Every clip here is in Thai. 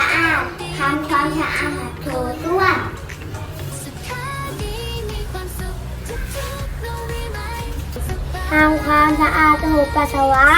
ะอาดทำความสะอาดถูส้วมทำความสะอาดถูปัสสาวะ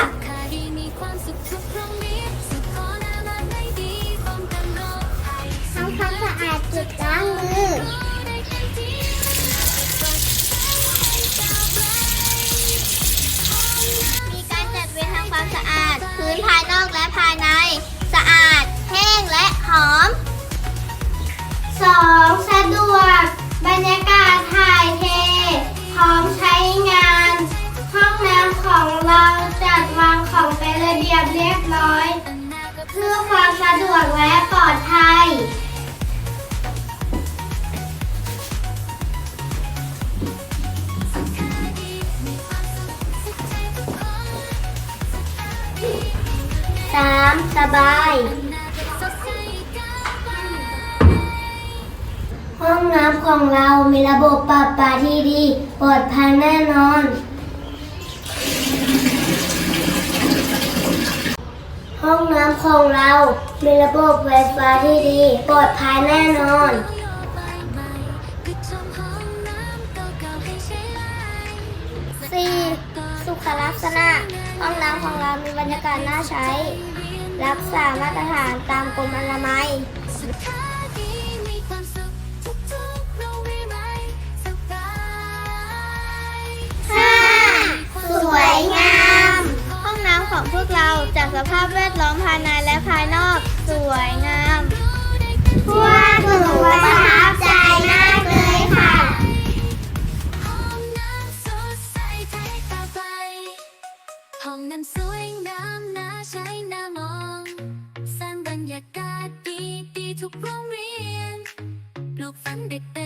3. สบาย ห้องน้ำของเรามีระบบปรับปาที่ดี ปลอดภัยแน่นอน ห้องน้ำของเรา มีระบบไฟฟ้าที่ดี ปลอดภัยแน่นอน 4. สุขลักษณะ ห้องน้ำของเรามีบรรยากาศน่าใช้ รักษามาตรฐานตามกรมอนามัยสุขาดีมีความสุขทุกๆโรงเรียนไหมสบาย 5. สวยงาม ห้องน้ำของพวกเราจากสภาพแวดล้อมภายในและภายนอก สวยงามพวกห ห้องน้ำสวยงามน่าใช้น่ามองสร้างบรรยากาศดีดีทุกโรงเรียนปลูกฝังเด็ก